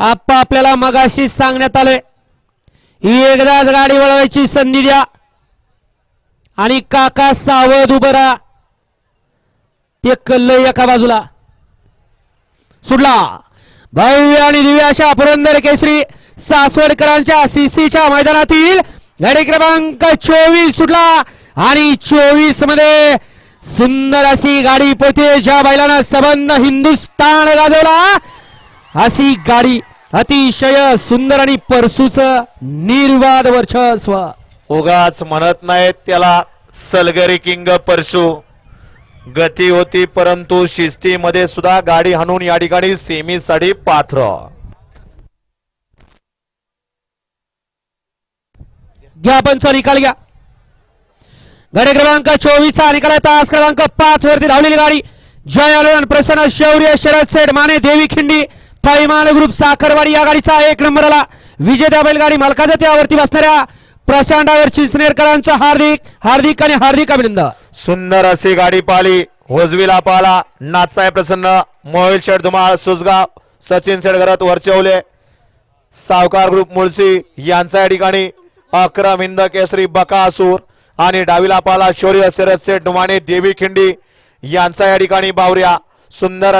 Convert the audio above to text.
आप्पा आपल्याला मगाशी सांगण्यात आलंय ही एकदाच गाडी वळवायची संधी द्या. आणि काका सावध उभं राहा. ते कल्ल एका बाजूला. सुटला. भव्य आणि दिव्य अशा पुरंदर केसरी सासवडकरांच्या सीसीच्या मैदानातील गाडी क्रमांक चोवीस सुटला. आणि चोवीसमध्ये सुंदर अशी गाडी पोते ज्या बैलानं सबंध हिंदुस्थान गाजवला अशी गाडी अतिशय सुंदर आणि परसूच निर्वाद वर्चस्व. उगाच म्हणत नाहीत त्याला सलगरी किंग परशु. गती होती परंतु शिस्तीमध्ये सुद्धा गाडी हाणून या ठिकाणी सेमीसाठी पात्र. घ्या पंचा निकाल घ्या. गाडी क्रमांक चोवीसचा निकाल आहे. तास क्रमांक पाच वरती धावलेली गाडी. जय आलोन प्रसन्न शौर्य शरद सेठ माने देवी खिंडी. थैमान ग्रुप साखरवाडी या गाडीचा एक नंबर आला विजेत्या बैलगाडी मालकाच्या त्यावरती बसणाऱ्या प्रशांत डायर चिंचनेरकरांचं हार्दिक हार्दिक आणि हार्दिक अभिनंदन. सुंदर अशी गाडी पाली होजवीला पाला नाचाय प्रसन्न. मोहिल शेठ धुमाळ सुसगाव सचिन शेडगरत वरचवले. सावकार ग्रुप मुळशी यांचा या ठिकाणी अक्रम हिंद केसरी बकासूर आणि डावीला पाला शौर्य शरद शेठ नुमाने देवी खिंडी यांचा या ठिकाणी बावऱ्या. सुंदर